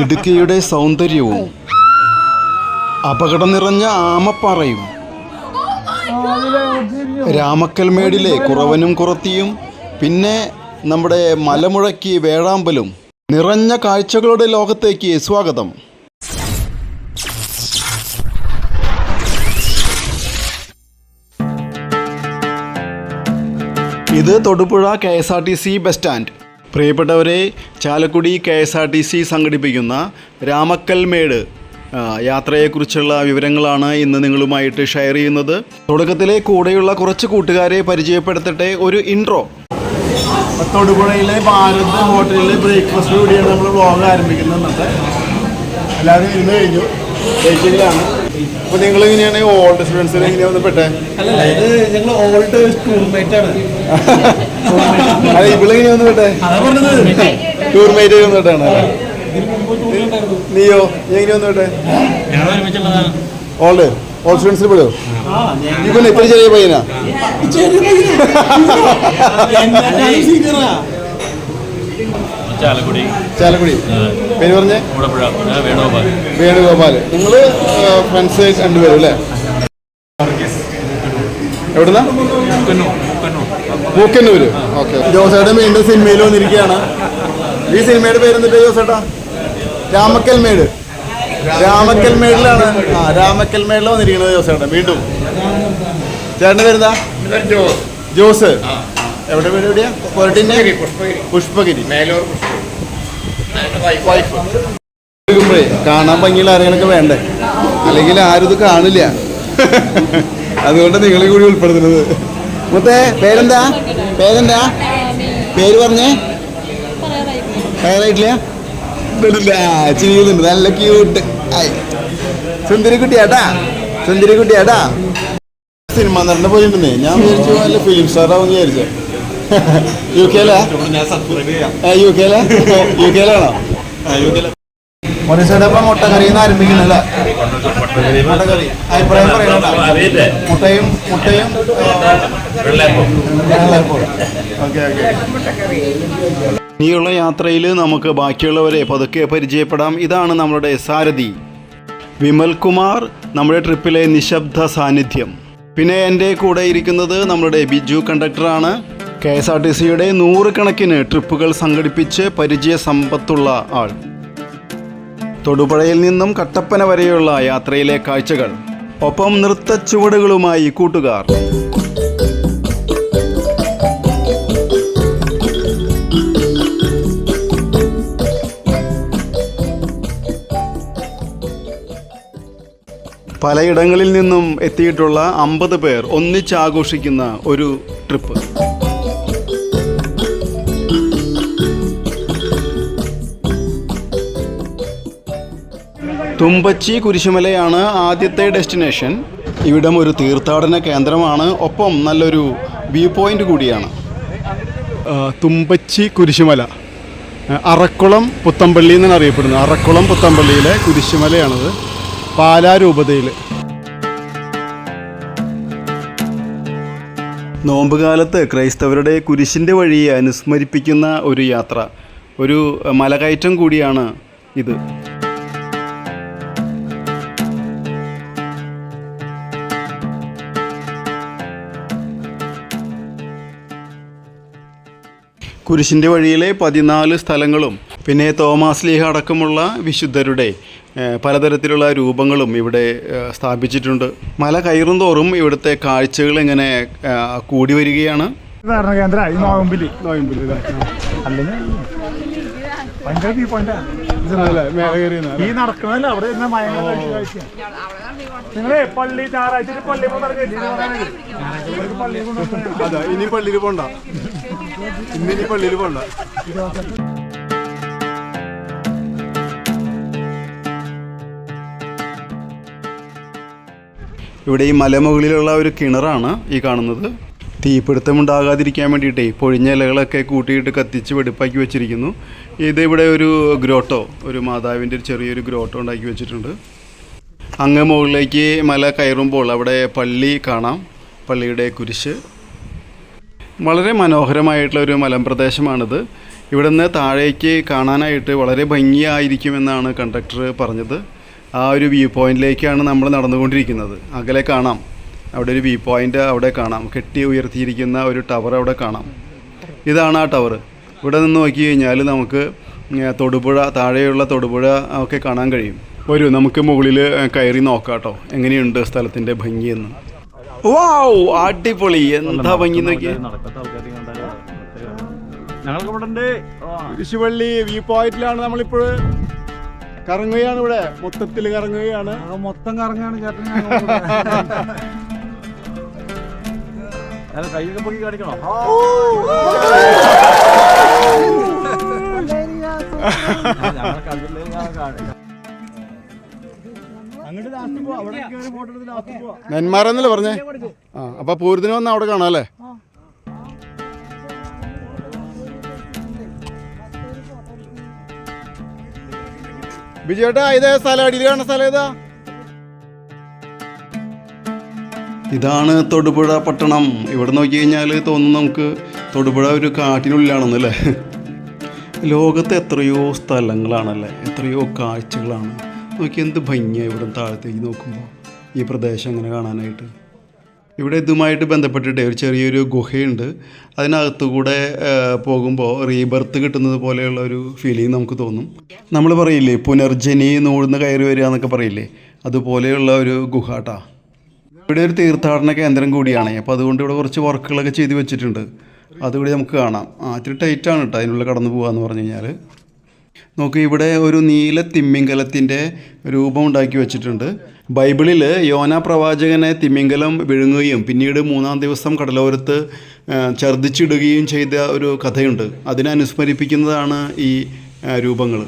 ഇടുക്കിയുടെ സൗന്ദര്യവും അപകടം നിറഞ്ഞ ആമപ്പാറയും രാമക്കൽമേടിലെ കുറവനും കുറത്തിയും പിന്നെ നമ്മുടെ മലമുഴക്കി വേഴാമ്പലും നിറഞ്ഞ കാഴ്ചകളുടെ ലോകത്തേക്ക് സ്വാഗതം. ഇത് Thodupuzha K S R T C bus stand. പ്രിയപ്പെട്ടവരെ Chalakudy K S R T C സംഘടിപ്പിക്കുന്ന രാമക്കൽമേട് യാത്രയെക്കുറിച്ചുള്ള വിവരങ്ങളാണ് ഇന്ന് നിങ്ങളുമായിട്ട് ഷെയർ ചെയ്യുന്നത്. തുടക്കത്തിലെ കൂടെയുള്ള കുറച്ച് കൂട്ടുകാരെ പരിചയപ്പെടുത്തട്ടെ ഒരു ഇൻട്രോ തൊടുപുഴയിലെ ഭാരത് ഹോട്ടലിലെ ബ്രേക്ക്ഫാസ്റ്റ് കൂടിയാണ് നമ്മൾ വ്ളോഗ് ആരംഭിക്കുന്നത് ഇന്നത്തെ. എല്ലാവരും ഇരുന്ന് കഴിഞ്ഞു. വെയിറ്റിംഗിലാണ് അപ്പോൾ നിങ്ങൾ എങ്ങനെയാണ് ഓൾഡ് സ്റ്റുഡൻസിന് എങ്ങനെയാണ് വന്നപ്പെട്ടെ അല്ലല്ല ഇത് ഞങ്ങൾ ഓൾഡ് ടൂർമേറ്റ് ആണ്. അല്ല ഇവളെങ്ങനെ അതാ പറഞ്ഞത്. ടൂർ മേറ്റ് ഒന്ന് വിട്ടാണ് നീയോ നീ എങ്ങനെ ഒന്ന് വിട്ടെ? ഓൾഡ് ഓൾഡ് സ്റ്റുഡൻസിൽ പെടുമോ ആ ഇത്ര ചെറിയ പയ്യനാ. ചാലക്കുടി. ചാലക്കുടി. പേര് പറഞ്ഞേ? വേണുഗോപാൽ. വേണുഗോപാൽ നിങ്ങൾ ഫ്രണ്ട്സ് രണ്ടുപേരും അല്ലേ? എവിടുന്നാ? മൂക്കന്നൂര് ഓക്കെ ജോസേട്ടൻ വീണ്ടും സിനിമയിൽ വന്നിരിക്കുകയാണ്. ഈ സിനിമയുടെ പേരെന്നിട്ട് ജോസേട്ടാ? രാമക്കൽമേട്. രാമക്കൽമേടിലാണ്. ആ രാമക്കൽമേടിൽ വന്നിരിക്കുന്നത് ജോസേട്ടൻ. വീണ്ടും. ചേട്ടന്റെ പേരെന്താ? ജോസ്. എവിടെ വീട് എവിടെയാ? കൊരട്ടിന്റെ പുഷ്പഗിരി വൈഫ് കാണാൻ ഭംഗിയുള്ള ആരെങ്കിലൊക്കെ വേണ്ടേ? അല്ലെങ്കിൽ ആരും ഇത് കാണില്ല. അതുകൊണ്ട് നിങ്ങളെ കൂടി ഉൾപ്പെടുത്തുന്നത്. മുത്തേ പേരെന്താ? പേരെന്താ? പേര് പറഞ്ഞേ. പറയാറായിട്ടില്ല ചെയ്യുന്നുണ്ട് നല്ല ക്യൂട്ട് സുന്ദരി സുന്ദരിക്കുട്ടിയാട്ടാ. സുന്ദരി കുട്ടിയാട്ടാ സിനിമ നടന്ന പോയിട്ടുണ്ടെന്നേ ഞാൻ വിചാരിച്ചു നല്ല ഫിലിം സ്റ്റാർ ആവും വിചാരിച്ചു. യു കെയിലാ യു കെയിലാ യു കെയിലാണോ മുട്ട മുട്ടക്കറിന്ന് ആരംഭിക്കുന്നല്ലേ. ഇനിയുള്ള യാത്രയിൽ നമുക്ക് ബാക്കിയുള്ളവരെ പതുക്കെ പരിചയപ്പെടാം. ഇതാണ് നമ്മുടെ സാരഥി. വിമൽ കുമാർ നമ്മുടെ ട്രിപ്പിലെ നിശബ്ദ സാന്നിധ്യം. പിന്നെ എന്റെ കൂടെ ഇരിക്കുന്നത് നമ്മുടെ ബിജു കണ്ടക്ടറാണ്. കെ എസ് ആർ ടി സിയുടെ നൂറുകണക്കിന് ട്രിപ്പുകൾ സംഘടിപ്പിച്ച് പരിചയ സമ്പത്തുള്ള ആൾ. തൊടുപുഴയിൽ നിന്നും കട്ടപ്പന വരെയുള്ള യാത്രയിലെ കാഴ്ചകൾ ഒപ്പം നൃത്തച്ചുവടുകളുമായി കൂട്ടുകാർ. പലയിടങ്ങളിൽ നിന്നും എത്തിയിട്ടുള്ള അമ്പത് പേർ ഒന്നിച്ചാഘോഷിക്കുന്ന ഒരു ട്രിപ്പ്. തുമ്പച്ചി കുരിശുമലയാണ് ആദ്യത്തെ ഡെസ്റ്റിനേഷൻ. ഇവിടം ഒരു തീർത്ഥാടന കേന്ദ്രമാണ്. ഒപ്പം നല്ലൊരു വ്യൂ പോയിന്റ് കൂടിയാണ്. തുമ്പച്ചി കുരിശുമല. അറക്കുളം പുത്തമ്പള്ളി എന്നാണ് അറിയപ്പെടുന്നത്. അറക്കുളം പുത്തമ്പള്ളിയിലെ കുരിശുമലയാണത്. പാലാരൂപതയിൽ നോമ്പുകാലത്ത് ക്രൈസ്തവരുടെ കുരിശിന്റെ വഴിയെ അനുസ്മരിപ്പിക്കുന്ന ഒരു യാത്ര. ഒരു മലകയറ്റം കൂടിയാണ് ഇത്. കുരിശിന്റെ വഴിയിലെ പതിനാല് സ്ഥലങ്ങളും പിന്നെ തോമാസ് ലീഹ അടക്കമുള്ള വിശുദ്ധരുടെ പലതരത്തിലുള്ള രൂപങ്ങളും ഇവിടെ സ്ഥാപിച്ചിട്ടുണ്ട്. മല കയറും തോറും ഇവിടുത്തെ കാഴ്ചകൾ ഇങ്ങനെ കൂടി വരികയാണ്. കേന്ദ്ര ഈ നോയമ്പിൽ നോയമ്പിൽ അല്ലെങ്കിൽ ഭയങ്കര വ്യൂ പോയിന്റാ ഈ നടക്കുന്നതല്ല അവിടെ ഇരുന്ന മയങ്ങൾ കഴിച്ച് കഴിക്കുക നിങ്ങളെ പള്ളി ഞായറാഴ്ച പള്ളി ഇനി പള്ളിയിൽ പോണ്ട. ഇവിടെ ഈ മലമുകളിലുള്ള ഒരു കിണറാണ് ഈ കാണുന്നത്. തീപിടുത്തം ഉണ്ടാകാതിരിക്കാൻ വേണ്ടിയിട്ടേ പൊഴിഞ്ഞ ഇലകളൊക്കെ കൂട്ടിയിട്ട് കത്തിച്ച് വെടുപ്പാക്കി വെച്ചിരിക്കുന്നു. ഇത് ഇവിടെ ഒരു ഗ്രോട്ടോ ഒരു മാതാവിന്റെ ഒരു ചെറിയൊരു ഗ്രോട്ടോ ഉണ്ടാക്കി വെച്ചിട്ടുണ്ട്. അങ്ങ് മുകളിലേക്ക് മല കയറുമ്പോൾ അവിടെ പള്ളി കാണാം. പള്ളിയുടെ കുരിശ്. വളരെ മനോഹരമായിട്ടുള്ള ഒരു മലമ്പ്രദേശമാണിത്. ഇവിടെ നിന്ന് താഴേക്ക് കാണാനായിട്ട് വളരെ ഭംഗിയായിരിക്കുമെന്നാണ് കണ്ടക്ടർ പറഞ്ഞത്. ആ ഒരു വ്യൂ പോയിന്റിലേക്കാണ് നമ്മൾ നടന്നുകൊണ്ടിരിക്കുന്നത്. അകലെ കാണാം. അവിടെ ഒരു വ്യൂ പോയിന്റ് അവിടെ കാണാം. കെട്ടി ഉയർത്തിയിരിക്കുന്ന ഒരു ടവർ അവിടെ കാണാം. ഇതാണ് ആ ടവർ. ഇവിടെ നിന്ന് നോക്കി കഴിഞ്ഞാൽ നമുക്ക് തൊടുപുഴ താഴെയുള്ള തൊടുപുഴ ഒക്കെ കാണാൻ കഴിയും. വരൂ നമുക്ക് മുകളിൽ കയറി നോക്കാം കേട്ടോ എങ്ങനെയുണ്ട് സ്ഥലത്തിന്റെ ഭംഗിയെന്ന്. വാവ് അടിപൊളി. എന്താ ഭംഗി നോക്കി ഞങ്ങൾക്ക് ഇവിടെ ഉണ്ട് കുരിശുപള്ളി വ്യൂ പോയിന്റിലാണ് നമ്മളിപ്പോൾ കറങ്ങുകയാണ് ഇവിടെ. മൊത്തത്തിൽ കറങ്ങുകയാണ്. മൊത്തം കറങ്ങുകയാണ് ചേട്ടൻ കൈയൊക്കെ പൊക്കി കാണിക്കണോ? കണ്ടില്ലേ ഞാൻ നെന്മാരെന്നല്ലേ പറഞ്ഞേ? ആ അപ്പൊ പൂരത്തിന് വന്ന അവിടെ കാണാം അല്ലേ ബിജുവേട്ടാ ഇതേ സ്ഥലം അടിയിൽ കാണുന്ന സ്ഥലം ഏതാ? ഇതാണ് തൊടുപുഴ പട്ടണം. ഇവിടെ നോക്കി കഴിഞ്ഞാൽ തോന്നുന്നു നമുക്ക് തൊടുപുഴ ഒരു കാട്ടിനുള്ളിലാണെന്ന് അല്ലേ? ലോകത്ത് എത്രയോ സ്ഥലങ്ങളാണല്ലേ? എത്രയോ കാഴ്ചകളാണ്. നോക്കി എന്ത് ഭംഗിയാണ് ഇവിടെ താഴത്തേക്ക് നോക്കുമ്പോൾ ഈ പ്രദേശം അങ്ങനെ കാണാനായിട്ട്. ഇവിടെ ഇതുമായിട്ട് ബന്ധപ്പെട്ടിട്ട് ഒരു ചെറിയൊരു ഗുഹയുണ്ട്. അതിനകത്തുകൂടെ പോകുമ്പോൾ റീബർത്ത് കിട്ടുന്നത് പോലെയുള്ള ഒരു ഫീലിംഗ് നമുക്ക് തോന്നും. നമ്മൾ പറയില്ലേ പുനർജനി നൂഴ്ന്ന് കയറി വരിക എന്നൊക്കെ പറയില്ലേ? അതുപോലെയുള്ള ഒരു ഗുഹാട്ടാ ഇവിടെ ഒരു തീർത്ഥാടന കേന്ദ്രം കൂടിയാണ്. അപ്പോൾ അതുകൊണ്ട് ഇവിടെ കുറച്ച് വർക്കുകളൊക്കെ ചെയ്തു വെച്ചിട്ടുണ്ട്. അതുകൂടി നമുക്ക് കാണാം. ആ ഇത്തിരി ടൈറ്റാണ് കേട്ടോ അതിനുള്ളിൽ കടന്നു പോകാമെന്ന് പറഞ്ഞു കഴിഞ്ഞാൽ നോക്ക് ഇവിടെ ഒരു നീല തിമ്മിങ്കലത്തിന്റെ രൂപം ഉണ്ടാക്കി വെച്ചിട്ടുണ്ട്. ബൈബിളിൽ യോന പ്രവാചകനെ തിമ്മിങ്കലം വിഴുങ്ങുകയും പിന്നീട് മൂന്നാം ദിവസം കടലോരത്ത് ഛർദ്ദിച്ചിടുകയും ചെയ്ത ഒരു കഥയുണ്ട്. അതിനെ അനുസ്മരിപ്പിക്കുന്നതാണ് ഈ രൂപങ്ങൾ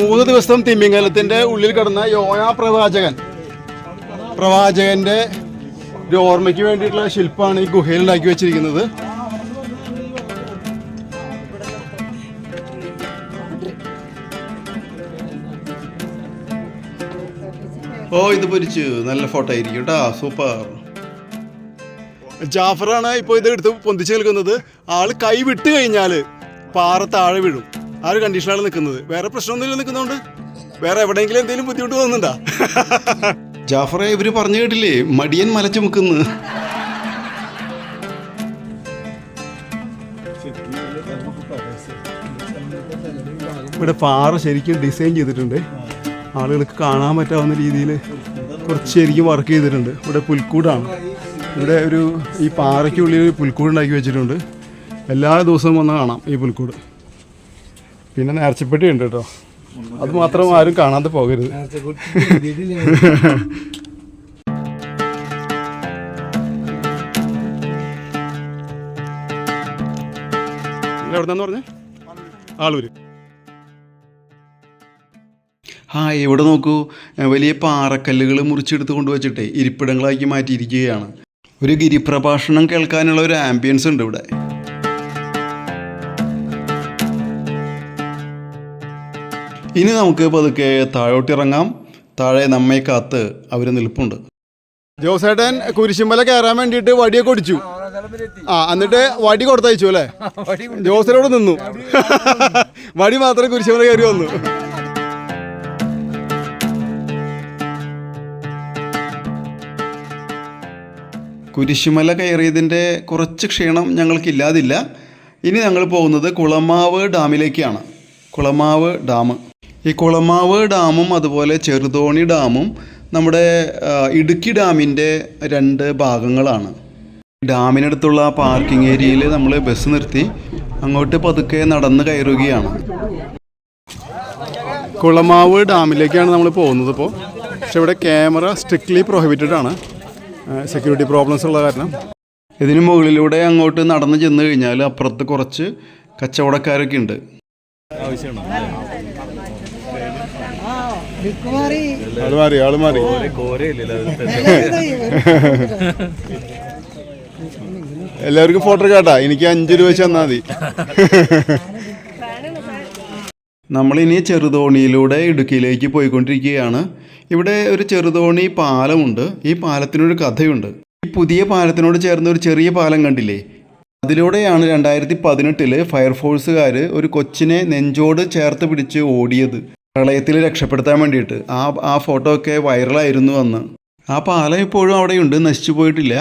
മൂന്ന് ദിവസം തിമ്മിങ്കലത്തിന്റെ ഉള്ളിൽ കിടന്ന യോന പ്രവാചകൻ പ്രവാചകന്റെ ഒരു ഓർമ്മയ്ക്ക് വേണ്ടിയിട്ടുള്ള ശില്പമാണ് ഈ ഗുഹയിൽ ഉണ്ടാക്കി വെച്ചിരിക്കുന്നത്. ഓ ഇത് പൊരിച്ചു. നല്ല ഫോട്ടോ ആയിരിക്കും കേട്ടോ. സൂപ്പർ ജാഫറാണ് ഇപ്പോൾ ഇത് എടുത്ത് പൊന്തിച്ച് നിൽക്കുന്നത്. ആൾ കൈ വിട്ട് കഴിഞ്ഞാൽ പാറ താഴെ വീഴും. ആ ഒരു കണ്ടീഷനാണ് നിൽക്കുന്നത്. വേറെ പ്രശ്നമൊന്നുമില്ല നിൽക്കുന്നതുകൊണ്ട് വേറെ എവിടെയെങ്കിലും എന്തെങ്കിലും ബുദ്ധിമുട്ട് തോന്നുന്നുണ്ടാ? ജാഫറെ ഇവർ പറഞ്ഞു കേട്ടില്ലേ? മടിയൻ മലച്ചു മുക്കുന്നു ഇവിടെ പാറ ശരിക്കും ഡിസൈൻ ചെയ്തിട്ടുണ്ട്. ആളുകൾക്ക് കാണാൻ പറ്റാവുന്ന രീതിയിൽ കുറച്ച് ശരിക്കും വർക്ക് ചെയ്തിട്ടുണ്ട്. ഇവിടെ പുൽക്കൂടാണ്. ഇവിടെ ഒരു ഈ പാറയ്ക്കുള്ളിൽ ഒരു പുൽക്കൂട് ഉണ്ടാക്കി വെച്ചിട്ടുണ്ട്. എല്ലാ ദിവസവും വന്ന് കാണാം ഈ പുൽക്കൂട്. പിന്നെ നേർച്ചപ്പെട്ടി ഉണ്ട് കേട്ടോ. അത് മാത്രം ആരും കാണാതെ പോകരുത്. എവിടെന്നു പറഞ്ഞേ? ആളൂര്. ആ ഇവിടെ നോക്കൂ? വലിയ പാറക്കല്ലുകൾ മുറിച്ചെടുത്ത് കൊണ്ടുവച്ചിട്ടേ ഇരിപ്പിടങ്ങളാക്കി മാറ്റിയിരിക്കുകയാണ്. ഒരു ഗിരിപ്രഭാഷണം കേൾക്കാനുള്ള ഒരു ആംബിയൻസ് ഉണ്ട് ഇവിടെ. ഇനി നമുക്ക് പതുക്കെ താഴോട്ടിറങ്ങാം താഴെ നമ്മെ കാത്ത് അവർ നിൽപ്പുണ്ട്. ജോസേട്ടൻ കുരിശുമല കയറാൻ വേണ്ടിയിട്ട് വടിയൊക്കെ ഒടിച്ചു ആ എന്നിട്ട് വടി കൊടുത്തയച്ചു അല്ലേ? ജോസനോട് നിന്നു. വടി മാത്രമേ കുരിശുമല കയറി വന്നു. കുരിശുമല കയറിയതിന്റെ കുറച്ച് ക്ഷീണം ഞങ്ങൾക്കില്ലാതില്ല. ഇനി ഞങ്ങൾ പോകുന്നത് കുളമാവ് ഡാമിലേക്കാണ്. കുളമാവ് ഡാം. ഈ കുളമാവ് ഡാമും അതുപോലെ ചെറുതോണി ഡാമും നമ്മുടെ ഇടുക്കി ഡാമിന്റെ രണ്ട് ഭാഗങ്ങളാണ്. ഡാമിനടുത്തുള്ള പാർക്കിംഗ് ഏരിയയിൽ നമ്മൾ ബസ് നിർത്തി അങ്ങോട്ട് പതുക്കെ നടന്ന് കയറുകയാണ്. കുളമാവ് ഡാമിലേക്കാണ് നമ്മൾ പോകുന്നത് ഇപ്പോൾ. പക്ഷെ ഇവിടെ ക്യാമറ സ്ട്രിക്ട്ലി പ്രൊഹിബിറ്റഡ് ആണ്. സെക്യൂരിറ്റി പ്രോബ്ലംസ് ഉള്ള കാരണം. ഇതിന് മുകളിലൂടെ അങ്ങോട്ട് നടന്ന് ചെന്ന് കഴിഞ്ഞാൽ അപ്പുറത്ത് കുറച്ച് കച്ചവടക്കാരൊക്കെ ഉണ്ട്. എല്ലാവർക്കും ഫോട്ടോ കേട്ടാ. എനിക്ക് അഞ്ചു രൂപ വെച്ച് തന്നാ മതി. നമ്മളിനി ചെറുതോണിയിലൂടെ ഇടുക്കിയിലേക്ക് പോയിക്കൊണ്ടിരിക്കുകയാണ്. ഇവിടെ ഒരു ചെറുതോണി പാലമുണ്ട്. ഈ പാലത്തിനൊരു കഥയുണ്ട്. ഈ പുതിയ പാലത്തിനോട് ചേർന്ന ഒരു ചെറിയ പാലം കണ്ടില്ലേ? അതിലൂടെയാണ് രണ്ടായിരത്തി പതിനെട്ടിൽ ഫയർഫോഴ്സുകാർ ഒരു കൊച്ചിനെ നെഞ്ചോട് ചേർത്ത് പിടിച്ച് ഓടിയത്. പ്രളയത്തിൽ രക്ഷപ്പെടുത്താൻ വേണ്ടിയിട്ട്. ആ ആ ഫോട്ടോ ഒക്കെ വൈറലായിരുന്നു അന്ന്. ആ പാലം ഇപ്പോഴും അവിടെയുണ്ട്. നശിച്ചു പോയിട്ടില്ല.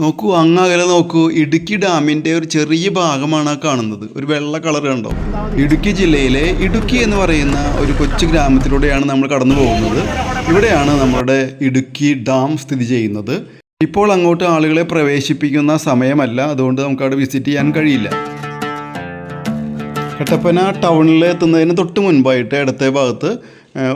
നോക്കൂ അങ്ങ് അകലെ നോക്കൂ ഇടുക്കി ഡാമിന്റെ ഒരു ചെറിയ ഭാഗമാണ് കാണുന്നത്. ഒരു വെള്ള കളർ കണ്ടോ? ഇടുക്കി ജില്ലയിലെ ഇടുക്കി എന്ന് പറയുന്ന ഒരു കൊച്ചു ഗ്രാമത്തിലൂടെയാണ് നമ്മൾ കടന്നു പോകുന്നത്. ഇവിടെയാണ് നമ്മുടെ ഇടുക്കി ഡാം സ്ഥിതി ചെയ്യുന്നത്. ഇപ്പോൾ അങ്ങോട്ട് ആളുകളെ പ്രവേശിപ്പിക്കുന്ന സമയമല്ല. അതുകൊണ്ട് നമുക്ക് അവിടെ വിസിറ്റ് ചെയ്യാൻ കഴിയില്ല. കട്ടപ്പന ടൗണിൽ എത്തുന്നതിന് തൊട്ട് മുൻപായിട്ട് ഇടത്തെ ഭാഗത്ത്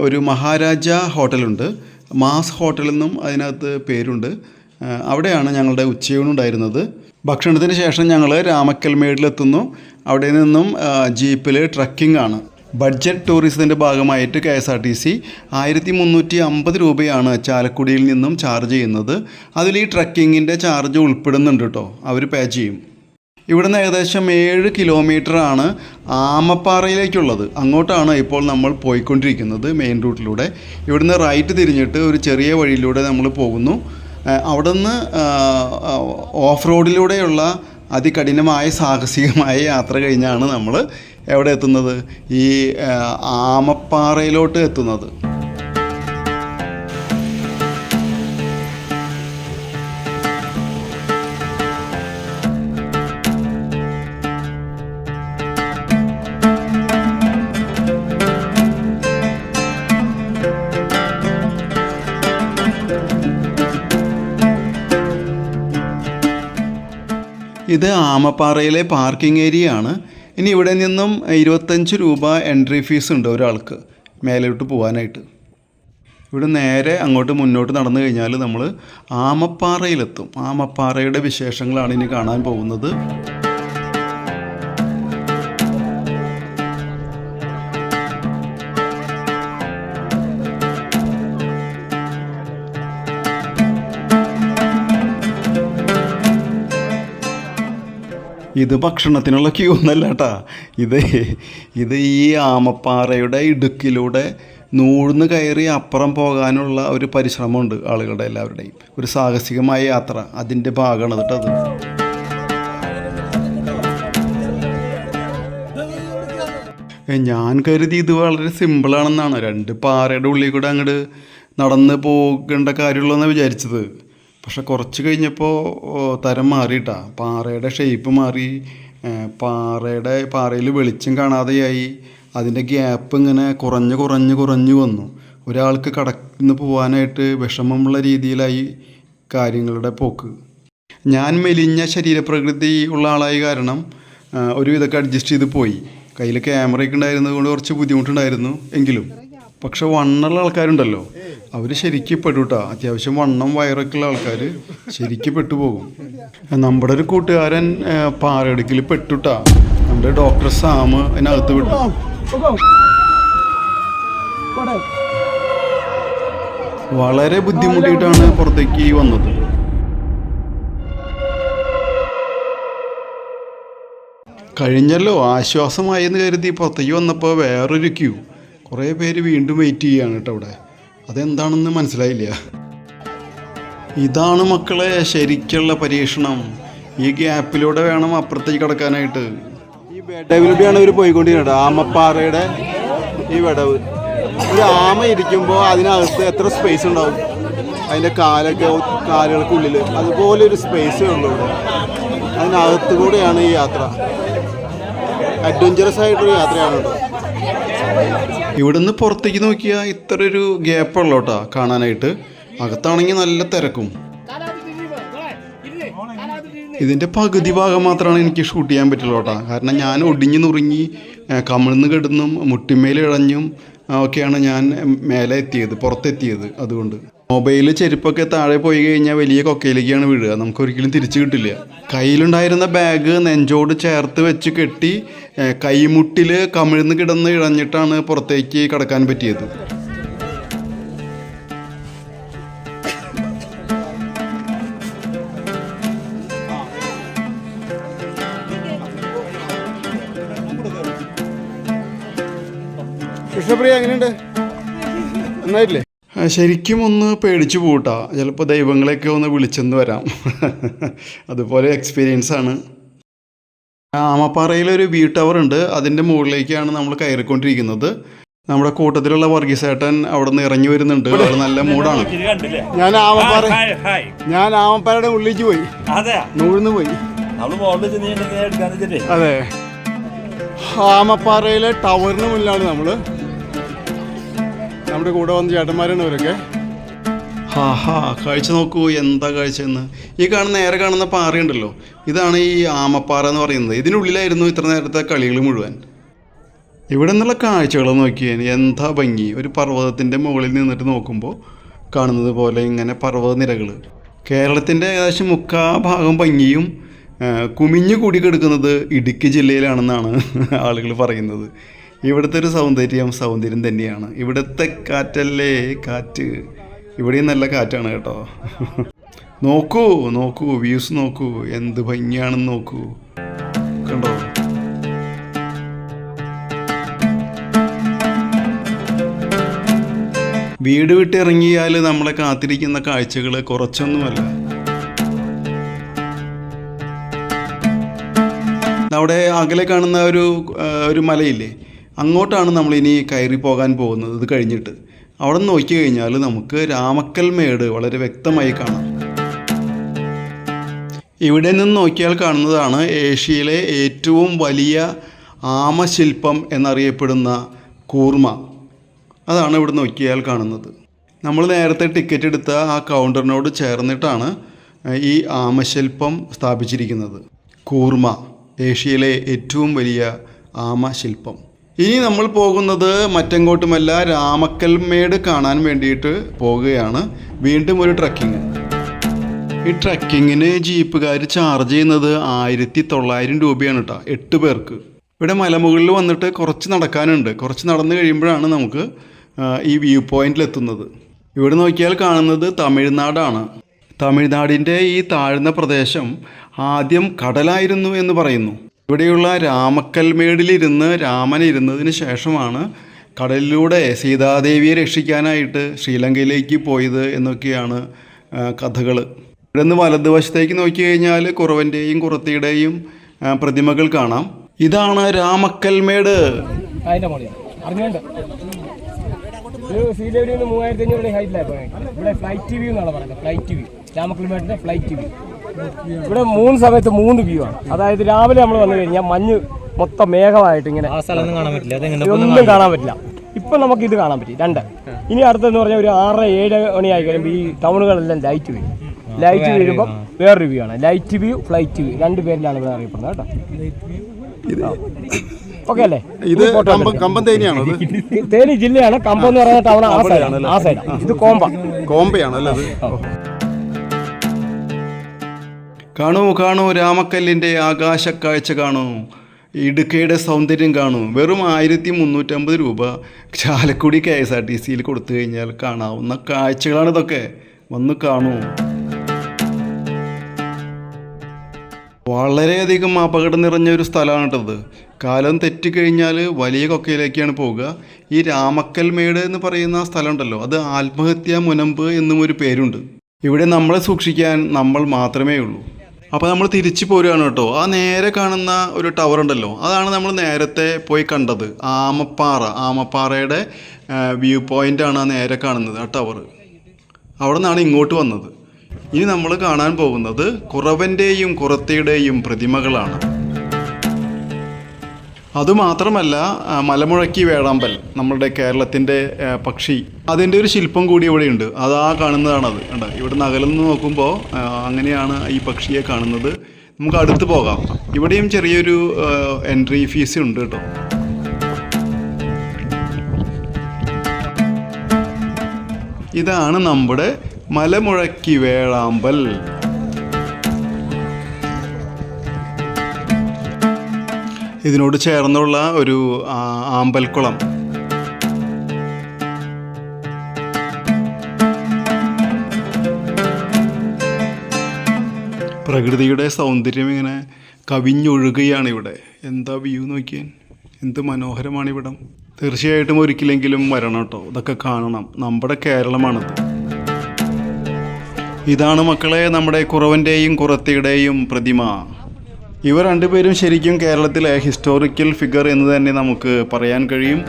ഒരു മഹാരാജ ഹോട്ടലുണ്ട്. മാസ് ഹോട്ടലെന്നും അതിനകത്ത് പേരുണ്ട്. അവിടെയാണ് ഞങ്ങളുടെ ഉച്ചയൂണുണ്ടായിരുന്നത് ഭക്ഷണത്തിന് ശേഷം ഞങ്ങൾ രാമക്കൽമേടിലെത്തുന്നു. അവിടെ നിന്നും ജീപ്പിൽ ട്രക്കിംഗ് ആണ് ബഡ്ജറ്റ് ടൂറിസത്തിന്റെ ഭാഗമായിട്ട് K S R T C ആയിരത്തി മുന്നൂറ്റി അമ്പത് രൂപയാണ് ചാലക്കുടിയിൽ നിന്നും ചാർജ് ചെയ്യുന്നത്. അതിൽ ഈ ട്രക്കിങ്ങിന്റെ ചാർജ് ഉൾപ്പെടുന്നുണ്ട് കേട്ടോ അവർ പേ ചെയ്യും. ഇവിടുന്ന് ഏകദേശം ഏഴ് കിലോമീറ്ററാണ് ആമപ്പാറയിലേക്കുള്ളത്. അങ്ങോട്ടാണ് ഇപ്പോൾ നമ്മൾ പോയിക്കൊണ്ടിരിക്കുന്നത് മെയിൻ റൂട്ടിലൂടെ. ഇവിടുന്ന് റൈറ്റ് തിരിഞ്ഞിട്ട് ഒരു ചെറിയ വഴിയിലൂടെ നമ്മൾ പോകുന്നു. ആ, ആ, ഓഫ് റോഡിലൂടെയുള്ള അതികഠിനമായ സാഹസികമായ യാത്ര കഴിഞ്ഞാണ് നമ്മൾ എവിടെ എത്തുന്നത്? ഈ ആമപ്പാറയിലോട്ട് എത്തുന്നത്. ഇത് ആമപ്പാറയിലെ പാർക്കിംഗ് ഏരിയ ആണ്. ഇനി ഇവിടെ നിന്നും ഇരുപത്തഞ്ച് രൂപ എൻട്രി ഫീസ് ഉണ്ട് ഒരാൾക്ക് മേലോട്ട് പോകാനായിട്ട് ഇവിടെ നേരെ അങ്ങോട്ട് മുന്നോട്ട് നടന്നു കഴിഞ്ഞാൽ നമ്മൾ ആമപ്പാറയിലെത്തും. ആമപ്പാറയുടെ വിശേഷങ്ങളാണ് ഇനി കാണാൻ പോകുന്നത്. ഇത് ഭക്ഷണത്തിനുള്ള ക്യൂ ഒന്നല്ല കേട്ടാ ഇത് ഇത് ഈ ആമപ്പാറയുടെ ഇടുക്കിലൂടെ നൂഴ്ന്ന് കയറി അപ്പുറം പോകാനുള്ള ഒരു പരിശ്രമമുണ്ട് ആളുകളുടെ എല്ലാവരുടെയും. ഒരു സാഹസികമായ യാത്ര അതിന്റെ ഭാഗമാണ് കേട്ടോ അത്. ഞാൻ കരുതി ഇത് വളരെ സിമ്പിളാണെന്നാണ് രണ്ട് പാറയുടെ ഉള്ളിൽ കൂടെ അങ്ങോട്ട് നടന്ന് പോകേണ്ട കാര്യമുള്ളതെന്ന് വിചാരിച്ചത്. പക്ഷെ കുറച്ച് കഴിഞ്ഞപ്പോൾ തരം മാറിയിട്ടാ. പാറയുടെ ഷേപ്പ് മാറി. പാറയുടെ പാറയിൽ വെളിച്ചം കാണാതെയായി. അതിന്റെ ഗ്യാപ്പ് ഇങ്ങനെ കുറഞ്ഞ് കുറഞ്ഞ് കുറഞ്ഞ് വന്നു. ഒരാൾക്ക് കടന്ന് പോകാനായിട്ട് വിഷമമുള്ള രീതിയിലായി കാര്യങ്ങളുടെ പോക്ക്. ഞാൻ മെലിഞ്ഞ ശരീരപ്രകൃതി ഉള്ള ആളായ കാരണം ഒരു ഇതൊക്കെ അഡ്ജസ്റ്റ് ചെയ്ത് പോയി. കയ്യിൽ ക്യാമറയൊക്കെ ഉണ്ടായിരുന്നത് കൊണ്ട് കുറച്ച് ബുദ്ധിമുട്ടുണ്ടായിരുന്നു എങ്കിലും. പക്ഷെ വണ്ണുള്ള ആൾക്കാരുണ്ടല്ലോ. അവർ ശരിക്കും പെട്ടുട്ടാ അത്യാവശ്യം വണ്ണം വയറൊക്കെ ഉള്ള ആൾക്കാർ ശരിക്കും പെട്ടുപോകും. നമ്മുടെ ഒരു കൂട്ടുകാരൻ പാറയടുക്കിൽ പെട്ടുട്ടാ. നമ്മുടെ ഡോക്ടർ സാം അതിനകത്ത് വിട്ടു വളരെ ബുദ്ധിമുട്ടിയിട്ടാണ് പുറത്തേക്ക് വന്നത്. കഴിഞ്ഞല്ലോ ആശ്വാസമായി എന്ന് കരുതി പുറത്തേക്ക് വന്നപ്പോൾ വേറൊരു ക്യൂ. കുറേ പേര് വീണ്ടും വെയിറ്റ് ചെയ്യുകയാണ് കേട്ടോ അവിടെ. അതെന്താണെന്ന് മനസ്സിലായില്ല. ഇതാണ് മക്കളെ ശരിക്കുള്ള പരീക്ഷണം. ഈ ഗ്യാപ്പിലൂടെ വേണം അപ്പുറത്തേക്ക് കടക്കാനായിട്ട്. ഈ വെടവിലൂടെയാണ് ഇവർ പോയിക്കൊണ്ടിരുന്നത്. ആമപ്പാറയുടെ ഈ വിടവ്. ഒരു ആമ ഇരിക്കുമ്പോൾ അതിനകത്ത് എത്ര സ്പേസ് ഉണ്ടാവും? അതിന്റെ കാലൊക്കെ കാലുകൾക്കുള്ളിൽ അതുപോലെ ഒരു സ്പേസേ ഉള്ളൂ ഇവിടെ. അതിനകത്ത് കൂടെയാണ് ഈ യാത്ര. അഡ്വഞ്ചറസ് ആയിട്ടൊരു യാത്രയാണ് കേട്ടോ ഇവിടുന്ന് പുറത്തേക്ക് നോക്കിയാൽ ഇത്ര ഒരു ഗ്യാപ്പ് ഉള്ളോട്ടാ കാണാനായിട്ട്. അകത്താണെങ്കിൽ നല്ല തിരക്കും. ഇതിന്റെ പകുതി ഭാഗം മാത്രമാണ് എനിക്ക് ഷൂട്ട് ചെയ്യാൻ പറ്റുള്ളൂ കേട്ടോ കാരണം ഞാൻ ഒടിഞ്ഞു നുറുങ്ങി കമിഴ്ന്ന് കിടന്നും മുട്ടിമേൽ ഇഴഞ്ഞും ഒക്കെയാണ് ഞാൻ മേലെ എത്തിയത് പുറത്തെത്തിയത് അതുകൊണ്ട്. മൊബൈൽ ചെരുപ്പൊക്കെ താഴെ പോയി കഴിഞ്ഞാൽ വലിയ കൊക്കയിലേക്കാണ് വീഴുക. നമുക്ക് ഒരിക്കലും തിരിച്ചു കിട്ടില്ല. കയ്യിലുണ്ടായിരുന്ന ബാഗ് നെഞ്ചോട് ചേർത്ത് വെച്ച് കെട്ടി കൈമുട്ടിൽ കമിഴ്ന്ന് കിടന്ന് ഇഴഞ്ഞിട്ടാണ് പുറത്തേക്ക് കടക്കാൻ പറ്റിയത്. കൃഷ്ണപ്രിയ എങ്ങനെയുണ്ട്? നന്നായിട്ടില്ലേ? ആ, ശരിക്കും ഒന്ന് പേടിച്ചു പോട്ടാ ചിലപ്പോൾ ദൈവങ്ങളെയൊക്കെ ഒന്ന് വിളിച്ചെന്ന് വരാം. അതുപോലെ എക്സ്പീരിയൻസ് ആണ്. ആമപ്പാറയിലൊരു വ്യൂ ടവർ ഉണ്ട്. അതിന്റെ മുകളിലേക്കാണ് നമ്മൾ കയറിക്കൊണ്ടിരിക്കുന്നത്. നമ്മുടെ കൂട്ടത്തിലുള്ള വർഗീസേട്ടൻ അവിടെ നിന്ന് ഇറങ്ങി വരുന്നുണ്ട്. നല്ല മൂഡാണ്. ഞാൻ ആമപ്പാറ ഞാൻ ആമപ്പാറയുടെ ഉള്ളിലേക്ക് പോയി. അതെ നൂഴ്ന്ന് പോയി. അതെ. ആമപ്പാറയിലെ ടവറിന് മുന്നിലാണ് നമ്മൾ. നമ്മുടെ കൂടെ വന്ന ചേട്ടന്മാരാണ് ഇവരൊക്കെ. ഹാ ഹാ കാഴ്ച നോക്കൂ എന്താ കാഴ്ച ഈ കാണുന്ന നേരെ കാണുന്ന പാറയുണ്ടല്ലോ. ഇതാണ് ഈ ആമപ്പാറ എന്ന് പറയുന്നത്. ഇതിനുള്ളിലായിരുന്നു ഇത്ര നേരത്തെ കളികൾ മുഴുവൻ. ഇവിടെ നിന്നുള്ള കാഴ്ചകൾ നോക്കിയാൽ എന്താ ഭംഗി. ഒരു പർവതത്തിന്റെ മുകളിൽ നിന്നിട്ട് നോക്കുമ്പോൾ കാണുന്നത് പോലെ ഇങ്ങനെ പർവത നിരകൾ കേരളത്തിന്റെ ഏകദേശം മുക്കാ ഭാഗം ഭംഗിയും കുമിഞ്ഞു കൂടി കിടക്കുന്നത് ഇടുക്കി ജില്ലയിലാണെന്നാണ് ആളുകൾ പറയുന്നത്. ഇവിടുത്തെ ഒരു സൗന്ദര്യം സൗന്ദര്യം തന്നെയാണ്. ഇവിടുത്തെ കാറ്റല്ലേ കാറ്റ്. ഇവിടെയും നല്ല കാറ്റാണ് കേട്ടോ. നോക്കൂ നോക്കൂ വ്യൂസ് നോക്കൂ എന്ത് ഭംഗിയാണെന്ന് നോക്കൂ. കണ്ടോ? വീട് വിട്ടിറങ്ങിയാൽ നമ്മളെ കാത്തിരിക്കുന്ന കാഴ്ചകൾ കുറച്ചൊന്നുമല്ല. അവിടെ അകലെ കാണുന്ന ഒരു ഒരു മലയില്ലേ? അങ്ങോട്ടാണ് നമ്മൾ ഇനി കയറി പോകാൻ പോകുന്നത് ഇത് കഴിഞ്ഞിട്ട്. അവിടെ നിന്ന് നോക്കി കഴിഞ്ഞാൽ നമുക്ക് രാമക്കൽമേട് വളരെ വ്യക്തമായി കാണാം. ഇവിടെ നിന്ന് നോക്കിയാൽ കാണുന്നതാണ് ഏഷ്യയിലെ ഏറ്റവും വലിയ ആമശില്പം എന്നറിയപ്പെടുന്ന കൂർമ. അതാണ് ഇവിടെ നോക്കിയാൽ കാണുന്നത്. നമ്മൾ നേരത്തെ ടിക്കറ്റ് എടുത്ത ആ കൗണ്ടറിനോട് ചേർന്നിട്ടാണ് ഈ ആമശില്പം സ്ഥാപിച്ചിരിക്കുന്നത്. കൂർമ ഏഷ്യയിലെ ഏറ്റവും വലിയ ആമശില്പം. ഇനി നമ്മൾ പോകുന്നത് മറ്റെങ്ങോട്ടുമല്ല രാമക്കൽമേട് കാണാൻ വേണ്ടിയിട്ട് പോവുകയാണ്. വീണ്ടും ഒരു ട്രക്കിങ്. ഈ ട്രക്കിങ്ങിന് ജീപ്പുകാർ ചാർജ് ചെയ്യുന്നത് ആയിരത്തി തൊള്ളായിരം രൂപയാണ് കേട്ടോ എട്ട് പേർക്ക്. ഇവിടെ മലമുകളിൽ വന്നിട്ട് കുറച്ച് നടക്കാനുണ്ട്. കുറച്ച് നടന്നു കഴിയുമ്പോഴാണ് നമുക്ക് ഈ വ്യൂ പോയിന്റിൽ എത്തുന്നത് ഇവിടെ നോക്കിയാൽ കാണുന്നത് തമിഴ്നാടാണ്. തമിഴ്നാടിന്റെ ഈ താഴ്ന്ന പ്രദേശം ആദ്യം കടലായിരുന്നു എന്ന് പറയുന്നു. ഇവിടെയുള്ള രാമക്കൽമേടിലിരുന്ന് രാമൻ ഇരുന്നതിന് ശേഷമാണ് കടലിലൂടെ സീതാദേവിയെ രക്ഷിക്കാനായിട്ട് ശ്രീലങ്കയിലേക്ക് പോയത് എന്നൊക്കെയാണ് കഥകൾ ഇവിടെ നിന്ന് വലതുവശത്തേക്ക് നോക്കി കഴിഞ്ഞാൽ കുറവന്റെയും കുറത്തിയുടെയും പ്രതിമകൾ കാണാം. ഇതാണ് രാമക്കൽമേട് മൂവായിരത്തി അഞ്ഞൂറ് ഹൈറ്റിലാണ് ഇവിടെ ഫ്ലൈറ്റ് എന്നാണ് പറയുന്നത്. Flight view. രാമക്കിലോമീറ്ററിന്റെ flight view. ഇവിടെ മൂന്ന് സമയത്ത് മൂന്ന് വ്യൂ ആണ്. അതായത് രാവിലെ നമ്മൾ വന്നു കഴിഞ്ഞാൽ മഞ്ഞ് മൊത്തം മേഘമായിട്ട് ഇങ്ങനെ ഒന്നും കാണാൻ പറ്റില്ല. ഇപ്പൊ നമുക്ക് ഇത് കാണാൻ പറ്റി. രണ്ട്. ഇനി അടുത്തെന്ന് പറഞ്ഞാൽ ഒരു ആറ് ഏഴ് മണിയായി ആയി കഴിയുമ്പോൾ ഈ ടൗണുകളെല്ലാം ലൈറ്റ് വീഴും ലൈറ്റ് വീഴുമ്പോൾ വേറൊരു വ്യൂ ആണ്. ലൈറ്റ് വ്യൂ ഫ്ലൈറ്റ് വ്യൂ രണ്ട് പേരിലാണ് ഇവിടെ അറിയപ്പെടുന്നത് കേട്ടോ. ഓക്കെ അല്ലേ? ഇത് കമ്പം കമ്പം തേനിയാണോ തേനി ജില്ലയാണ്. കമ്പം എന്ന് പറയുന്ന ടൗൺ ആ സൈഡാണ് ആ സൈഡാണ് ഇത് കോമ്പ. കോമ്പയാണല്ലേ അത് കാണൂ കാണൂ രാമക്കല്ലിന്റെ ആകാശക്കാഴ്ച കാണൂ. ഇടുക്കയുടെ സൗന്ദര്യം കാണൂ. വെറും ആയിരത്തി മുന്നൂറ്റമ്പത് രൂപ Chalakudy K S R T സിയിൽ കൊടുത്തു കഴിഞ്ഞാൽ കാണാവുന്ന കാഴ്ചകളാണ് ഇതൊക്കെ. വന്ന് കാണൂ. വളരെയധികം അപകടം നിറഞ്ഞ ഒരു സ്ഥലമാണ് കേട്ടത് കാലം തെറ്റിക്കഴിഞ്ഞാൽ വലിയ കൊക്കയിലേക്കാണ് പോവുക. ഈ രാമക്കൽമേട് എന്ന് പറയുന്ന സ്ഥലം ഉണ്ടല്ലോ അത് ആത്മഹത്യാ മുനമ്പ് എന്നും ഒരു പേരുണ്ട്. ഇവിടെ നമ്മളെ സൂക്ഷിക്കാൻ നമ്മൾ മാത്രമേ ഉള്ളൂ. അപ്പോൾ നമ്മൾ തിരിച്ചു പോരുകയാണ് കേട്ടോ. ആ നേരെ കാണുന്ന ഒരു ടവർ ഉണ്ടല്ലോ. അതാണ് നമ്മൾ നേരത്തെ പോയി കണ്ടത്. ആമപ്പാറ. ആമപ്പാറയുടെ വ്യൂ പോയിന്റാണ് ആ നേരെ കാണുന്നത് ആ ടവർ അവിടെ നിന്നാണ് ഇങ്ങോട്ട് വന്നത്. ഇനി നമ്മൾ കാണാൻ പോകുന്നത് കുറവന്റെയും കുറത്തിയുടെയും പ്രതിമകളാണ്. അതുമാത്രമല്ല ആ, മലമുഴക്കി വേഴാമ്പൽ നമ്മുടെ കേരളത്തിന്റെ പക്ഷി അതിന്റെ ഒരു ശില്പം കൂടി ഇവിടെയുണ്ട്. അതാ കാണുന്നതാണത്. കണ്ടോ? ഇവിടെ നിന്ന് നോക്കുമ്പോൾ അങ്ങനെയാണ് ഈ പക്ഷിയെ കാണുന്നത്. നമുക്ക് അടുത്ത് പോകാം. ഇവിടെയും ചെറിയൊരു എൻട്രി ഫീസ് ഉണ്ട് കേട്ടോ. ഇതാണ് നമ്മുടെ മലമുഴക്കി വേഴാമ്പൽ ഇതിനോട് ചേർന്നുള്ള ഒരു ആമ്പൽക്കുളം. പ്രകൃതിയുടെ സൗന്ദര്യം ഇങ്ങനെ കവിഞ്ഞൊഴുകുകയാണ് ഇവിടെ. എന്താ വ്യൂ നോക്കിയാൻ എന്ത് മനോഹരമാണ് ഇവിടം. തീർച്ചയായിട്ടും ഒരിക്കലെങ്കിലും വരണം കേട്ടോ. ഇതൊക്കെ കാണണം. നമ്മുടെ കേരളമാണത്. ഇതാണ് മക്കളെ നമ്മുടെ കുറവന്റെയും കുറത്തിയുടെയും പ്രതിമ. ഇവർ രണ്ടുപേരും ശരിക്കും കേരളത്തിലെ ഹിസ്റ്റോറിക്കൽ ഫിഗർ എന്ന് തന്നെ നമുക്ക് പറയാൻ കഴിയും.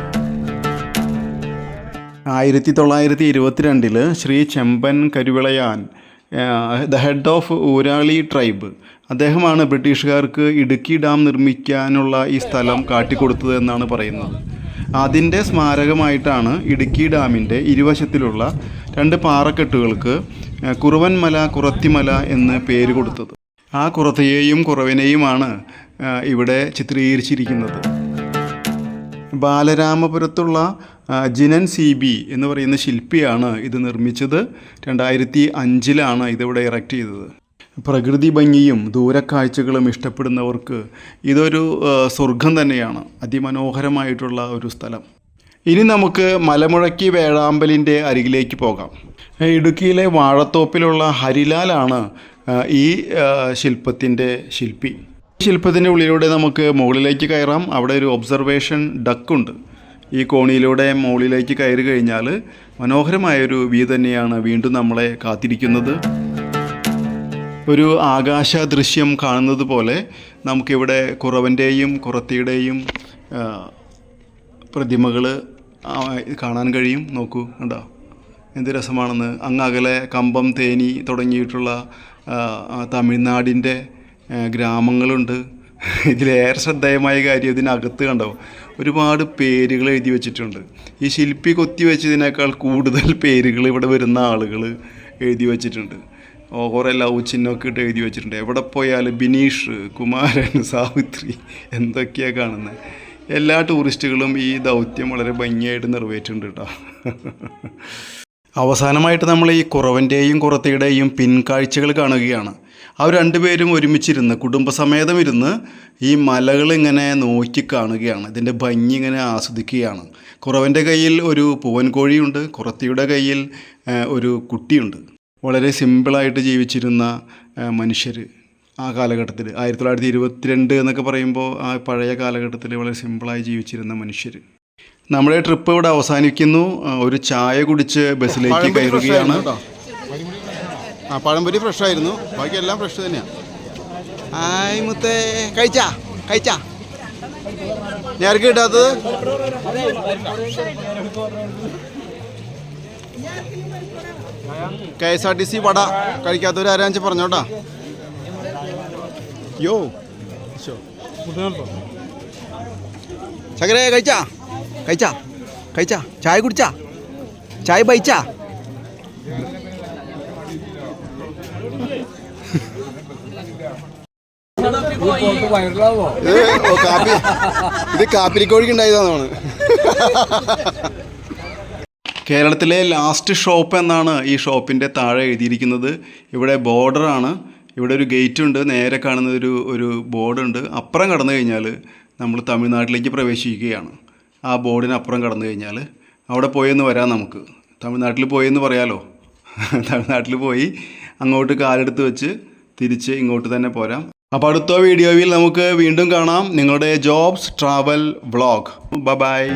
ആയിരത്തി തൊള്ളായിരത്തി ഇരുപത്തിരണ്ടിൽ Shri Chemban Karuvilayan the head of Urali tribe അദ്ദേഹമാണ് ബ്രിട്ടീഷുകാർക്ക് ഇടുക്കി ഡാം നിർമ്മിക്കാനുള്ള ഈ സ്ഥലം കാട്ടിക്കൊടുത്തത് എന്നാണ് പറയുന്നത്. അതിന്റെ സ്മാരകമായിട്ടാണ് ഇടുക്കി ഡാമിന്റെ ഇരുവശത്തിലുള്ള രണ്ട് പാറക്കെട്ടുകൾക്ക് കുറവൻമല കുറത്തിമല എന്ന് പേര് കൊടുത്തത്. ആ കുറത്തയെയും കുറവിനെയുമാണ് ഇവിടെ ചിത്രീകരിച്ചിരിക്കുന്നത്. ബാലരാമപുരത്തുള്ള ജിനൻ സി ബി എന്ന് പറയുന്ന ശില്പിയാണ് ഇത് നിർമ്മിച്ചത്. രണ്ടായിരത്തി അഞ്ചിലാണ് ഇതിവിടെ ഇറക്റ്റ് ചെയ്തത്. പ്രകൃതി ഭംഗിയും ദൂരക്കാഴ്ചകളും ഇഷ്ടപ്പെടുന്നവർക്ക് ഇതൊരു സ്വർഗം തന്നെയാണ്. അതിമനോഹരമായിട്ടുള്ള ഒരു സ്ഥലം. ഇനി നമുക്ക് മലമുഴക്കി വേഴാമ്പലിന്റെ അരികിലേക്ക് പോകാം. ഇടുക്കിയിലെ വാഴത്തോപ്പിലുള്ള ഹരിലാലാണ് ഈ ശില്പത്തിന്റെ ശില്പി. ശില്പത്തിന്റെ ഉള്ളിലൂടെ നമുക്ക് മുകളിലേക്ക് കയറാം. അവിടെ ഒരു ഒബ്സർവേഷൻ ഡക്കുണ്ട് ഈ കോണിയിലൂടെ മുകളിലേക്ക് കയറി കഴിഞ്ഞാൽ മനോഹരമായൊരു വ്യൂ തന്നെയാണ് വീണ്ടും നമ്മളെ കാത്തിരിക്കുന്നത്. ഒരു ആകാശ ദൃശ്യം കാണുന്നത് പോലെ നമുക്കിവിടെ കുറവന്റെയും കുറത്തിയുടെയും പ്രതിമകൾ കാണാൻ കഴിയും. നോക്കൂ കണ്ടോ? എന്ത് രസമാണെന്ന്. അങ്ങകലെ കമ്പം തേനി തുടങ്ങിയിട്ടുള്ള തമിഴ്നാടിന്റെ ഗ്രാമങ്ങളുണ്ട്. ഇതിലേറെ ശ്രദ്ധേയമായ കാര്യം ഇതിനകത്ത് കണ്ടോ? ഒരുപാട് പേരുകൾ എഴുതി വെച്ചിട്ടുണ്ട്. ഈ ശില്പി കൊത്തി വെച്ചതിനേക്കാൾ കൂടുതൽ പേരുകൾ ഇവിടെ വരുന്ന ആളുകൾ എഴുതി വെച്ചിട്ടുണ്ട്. കുറേ ലവ് ചിഹ്നമൊക്കെ ഇട്ട് എഴുതി വെച്ചിട്ടുണ്ട്. എവിടെ പോയാലും ബിനീഷ് കുമാരൻ സാവിത്രി എന്തൊക്കെയാണ് കാണുന്നത് എല്ലാ ടൂറിസ്റ്റുകളും ഈ ദൗത്യം വളരെ ഭംഗിയായിട്ട് നിറവേറ്റുന്നുണ്ട് കേട്ടോ. അവസാനമായിട്ട് നമ്മൾ ഈ കുറവന്റെയും കുറത്തിയുടെയും പിൻകാഴ്ചകൾ കാണുകയാണ്. അവർ രണ്ടുപേരും ഒരുമിച്ചിരുന്ന് കുടുംബസമേതം ഇരുന്ന് ഈ മലകൾ ഇങ്ങനെ നോക്കി കാണുകയാണ്. ഇതിന്റെ ഭംഗി ഇങ്ങനെ ആസ്വദിക്കുകയാണ്. കുറവന്റെ കയ്യിൽ ഒരു പൂവൻ കോഴിയുണ്ട്. കുറത്തിയുടെ കയ്യിൽ ഒരു കുട്ടിയുണ്ട്. വളരെ സിമ്പിളായിട്ട് ജീവിച്ചിരുന്ന മനുഷ്യർ ആ കാലഘട്ടത്തിൽ ആയിരത്തി തൊള്ളായിരത്തി ഇരുപത്തിരണ്ട് എന്നൊക്കെ പറയുമ്പോൾ ആ പഴയ കാലഘട്ടത്തിൽ വളരെ സിമ്പിളായി ജീവിച്ചിരുന്ന മനുഷ്യർ നമ്മുടെ ട്രിപ്പ് ഇവിടെ അവസാനിക്കുന്നു. ഒരു ചായ കുടിച്ച് ബസ്സിലേക്ക് കയറുകയാണ്. ആ പഴംപൊരി ഫ്രഷ് ആയിരുന്നു. ബാക്കി എല്ലാം ഫ്രഷ് തന്നെയാണ് ആയ് മുത്തേ. കഴിച്ചാ? കഴിച്ചാ? ഞാർക്ക് കിട്ടാത്തത്? K S R T C വട കഴിക്കാത്തവർ ആരാച്ച പറഞ്ഞോട്ടാ. യോ. ചകരേ കഴിച്ചാ? കഴിച്ചാ? കഴിച്ചാ? ചായ കുടിച്ചാ? ചായ ബൈച്ചാ? ഇത് കാപ്പി. ഇത് കാപ്പിരിക്കോഴിക്ക് ഉണ്ടായതാണ് കേരളത്തിലെ ലാസ്റ്റ് ഷോപ്പ് എന്നാണ് ഈ ഷോപ്പിന്റെ താഴെ എഴുതിയിരിക്കുന്നത്. ഇവിടെ ബോർഡറാണ് ഇവിടെ ഒരു ഗേറ്റ് ഉണ്ട്. നേരെ കാണുന്ന ഒരു ഒരു ബോർഡുണ്ട് അപ്പുറം കടന്നു കഴിഞ്ഞാൽ നമ്മൾ തമിഴ്നാട്ടിലേക്ക് പ്രവേശിക്കുകയാണ്. ആ ബോർഡിനപ്പുറം കടന്നു കഴിഞ്ഞാൽ അവിടെ പോയെന്ന് വരാം നമുക്ക്. തമിഴ്നാട്ടിൽ പോയെന്ന് പറയാലോ. തമിഴ്നാട്ടിൽ പോയി അങ്ങോട്ട് കാലെടുത്ത് വെച്ച് തിരിച്ച് ഇങ്ങോട്ട് തന്നെ പോരാം. അപ്പോൾ അടുത്ത വീഡിയോയിൽ നമുക്ക് വീണ്ടും കാണാം. നിങ്ങളുടെ ജോബ്സ് ട്രാവൽ വ്ളോഗ്. ബ ബൈ.